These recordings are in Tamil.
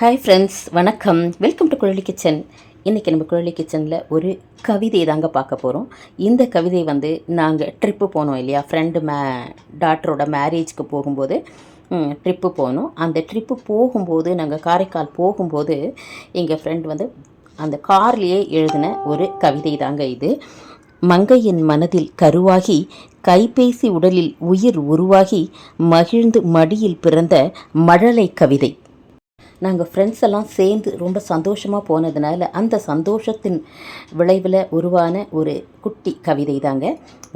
ஹாய் ஃப்ரெண்ட்ஸ் வணக்கம். வெல்கம் டு குழலி கிச்சன் இன்றைக்கி நம்ம குழலி கிச்சனில் ஒரு கவிதை தாங்க பார்க்க போகிறோம் இந்த கவிதை வந்து நாங்கள் ட்ரிப்பு போனோம் இல்லையா? ஃப்ரெண்டு மே டாக்டரோட மேரேஜ்க்கு போகும்போது ட்ரிப்பு போனோம். அந்த ட்ரிப்பு போகும்போது நாங்கள் காரைக்கால் போகும்போது எங்கள் ஃப்ரெண்ட் வந்து அந்த கார்லேயே எழுதின ஒரு கவிதை தாங்க இது. மங்கையின் மனதில் கருவாகி கைபேசி உடலில் உயிர் உருவாகி மகிழ்ந்து மடியில் பிறந்த மழலை கவிதை. நாங்கள் ஃப்ரெண்ட்ஸ் எல்லாம் சேர்ந்து ரொம்ப சந்தோஷமாக போனதுனால அந்த சந்தோஷத்தின் விளைவில் உருவான ஒரு குட்டி கவிதை தாங்க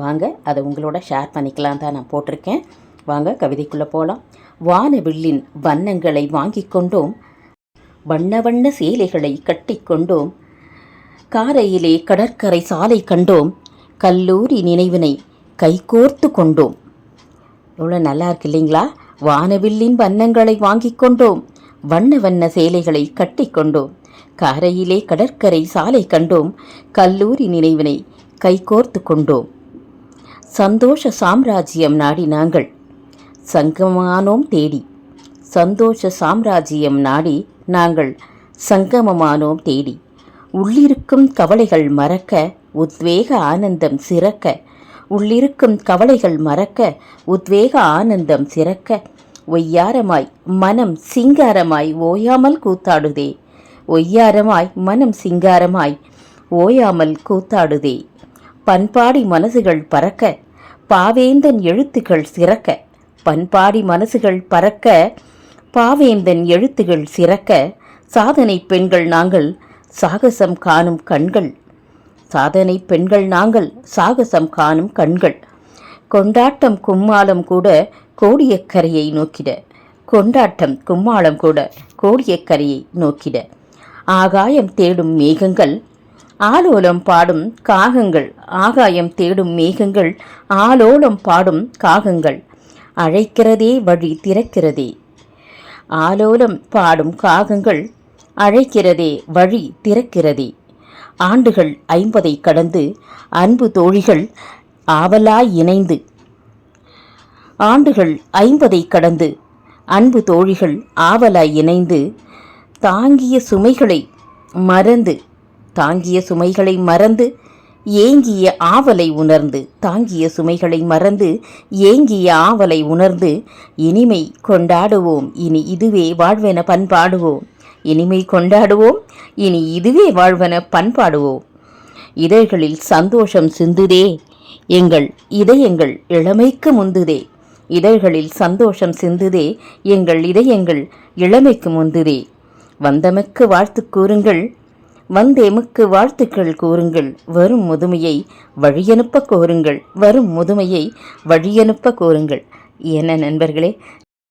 வாங்க அதை உங்களோட ஷேர் பண்ணிக்கலாம் தான் நான் போட்டிருக்கேன். வாங்க கவிதைக்குள்ளே போகலாம் வானவில்லின் வண்ணங்களை வாங்கி கொண்டோம். வண்ண வண்ண சேலைகளை கட்டிக்கொண்டோம் காரையிலே கடற்கரை சாலை கண்டோம். கல்லூரி நினைவினை கைகோர்த்து கொண்டோம். எவ்வளோ நல்லா இருக்கு இல்லைங்களா? வானவில்லின் வண்ணங்களை வாங்கி கொண்டோம். வண்ண வண்ண சேலைகளை கட்டிக்கொண்டோம் காரையிலே கடற்கரை சாலை கண்டோம். கல்லூரி நினைவினை கைகோர்த்து கொண்டோம். சந்தோஷ சாம்ராஜ்யம் நாடி நாங்கள். சங்கமானோம் தேடி. சந்தோஷ சாம்ராஜ்யம் நாடி நாங்கள். சங்கமமானோம் தேடி. உள்ளிருக்கும் கவலைகள் மறக்க உத்வேக ஆனந்தம் சிறக்க. உள்ளிருக்கும் கவலைகள் மறக்க உத்வேக ஆனந்தம் சிறக்க. ஒய்யாரமாய் மனம் சிங்காரமாய் ஓயாமல் கூத்தாடுதே. ஒய்யாரமாய் மனம் சிங்காரமாய் ஓயாமல் கூத்தாடுதே. பண்பாடி மனசுகள் பறக்க பாவேந்தன் எழுத்துக்கள் சிறக்க. பண்பாடி மனசுகள் பறக்க பாவேந்தன் எழுத்துகள் சிறக்க. சாதனை பெண்கள் நாங்கள் சாகசம் காணும் கண்கள். சாதனை பெண்கள் நாங்கள் சாகசம் காணும் கண்கள். கொண்டாட்டம் கும்மாலம் கூட கோடியக்கரையை நோக்கிட. கொண்டாட்டம் கும்மாளம் கூட கோடியக்கரையை நோக்கிட. ஆகாயம் தேடும் மேகங்கள் ஆலோலம் பாடும் காகங்கள் ஆகாயம் தேடும் மேகங்கள் ஆலோலம் பாடும் காகங்கள். அழைக்கிறதே வழி திறக்கிறதே. ஆலோலம் பாடும் காகங்கள் அழைக்கிறதே வழி திறக்கிறதே. ஆண்டுகள் ஐம்பதை கடந்து அன்பு தோழிகள் ஆவலாய் இணைந்து ஆண்டுகள் ஐம்பதை கடந்து அன்பு தோழிகள் ஆவலாய் இணைந்து தாங்கிய சுமைகளை மறந்து தாங்கிய சுமைகளை மறந்து ஏங்கிய ஆவலை உணர்ந்து தாங்கிய சுமைகளை மறந்து ஏங்கிய ஆவலை உணர்ந்து இனிமை கொண்டாடுவோம். இனி இதுவே வாழ்வென பண்பாடுவோம். இனிமை கொண்டாடுவோம். இனி இதுவே வாழ்வென பண்பாடுவோம். இதழ்களில் சந்தோஷம் சிந்துதே. எங்கள் இதயங்கள் இளமைக்கு முந்துதே. இதழ்களில் சந்தோஷம் சிந்துதே எங்கள் இதயங்கள் இளமைக்கு முந்துதே. வந்தமக்கு வாழ்த்து கூறுங்கள் வந்தேமுக்கு வாழ்த்துக்கள் கூறுங்கள் வரும் முதுமையை வழியனுப்ப கோருங்கள் வரும் முதுமையை வழியனுப்ப கோருங்கள். என்ன நண்பர்களே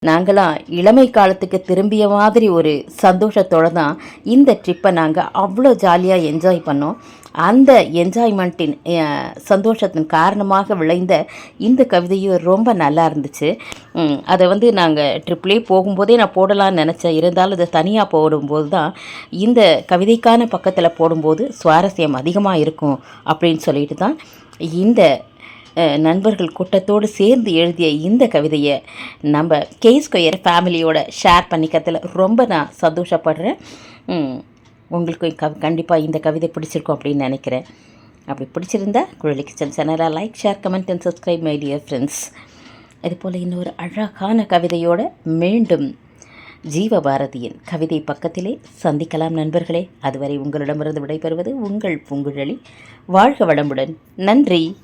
நாங்களாம் இளமை காலத்துக்கு திரும்பிய மாதிரி ஒரு சந்தோஷத்தோடு தான் இந்த ட்ரிப்பை நாங்கள் அவ்வளோ ஜாலியாக என்ஜாய் பண்ணோம். அந்த என்ஜாய்மெண்ட்டின் சந்தோஷத்தின் காரணமாக விளைந்த இந்த கவிதையும் ரொம்ப நல்லா இருந்துச்சு. அதை வந்து நாங்கள் ட்ரிப்லேயே போகும்போதே நான் போடலான்னு நினச்சேன். இருந்தாலும் அதை தனியாக போடும்போது தான் இந்த கவிதைக்கான பக்கத்தில் போடும்போது சுவாரஸ்யம் அதிகமாக இருக்கும் அப்படின்னு சொல்லிட்டு தான் இந்த நண்பர்கள் கூட்டத்தோடு சேர்ந்து எழுதிய இந்த கவிதையை நம்ம கே ஸ்கொயர் ஃபேமிலியோட ஷேர் பண்ணிக்கிறதுல ரொம்ப நான் சந்தோஷப்படுறேன். உங்களுக்கு க கண்டிப்பாக இந்த கவிதை பிடிச்சிருக்கும் அப்படின்னு நினைக்கிறேன். அப்படி பிடிச்சிருந்தா குழலி கிச்சன் சேனலை like share comment and subscribe my dear friends இதுபோல் இன்னொரு அழகான கவிதையோடு மீண்டும் ஜீவபாரதியின் கவிதை பக்கத்திலே சந்திக்கலாம் நண்பர்களே. அதுவரை உங்களிடமிருந்து விடைபெறுவது உங்கள் பூங்குழலி. வாழ்க வளமுடன். நன்றி.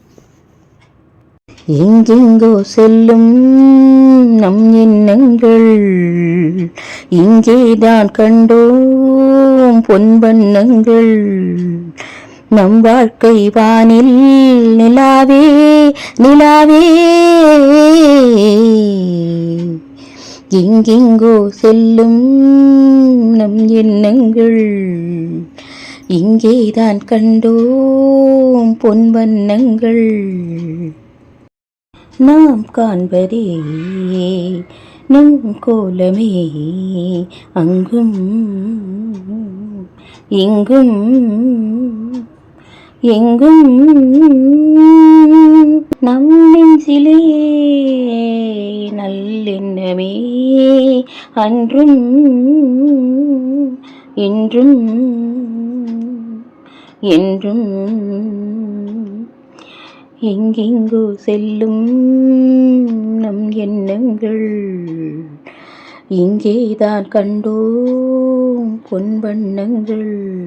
எங்கெங்கோ செல்லும் நம் எண்ணங்கள் இங்கேதான் கண்டோம் பொன்பண்ணங்கள் நம் வாழ்க்கை வானில் நிலாவே நிலாவே. எங்கெங்கோ செல்லும் நம் எண்ணங்கள். இங்கேதான் கண்டோம் பொன்வண்ணங்கள் நாம் காண்பதே நம் கோலமே. அங்கும் இங்கும் எங்கும் நம் நெஞ்சிலே நல்லெண்ணமே அன்றும் என்றும் என்றும் எங்கெங்கோ செல்லும் நம் எண்ணங்கள்? இங்கேதான் கண்டோம் பொன் வண்ணங்கள்.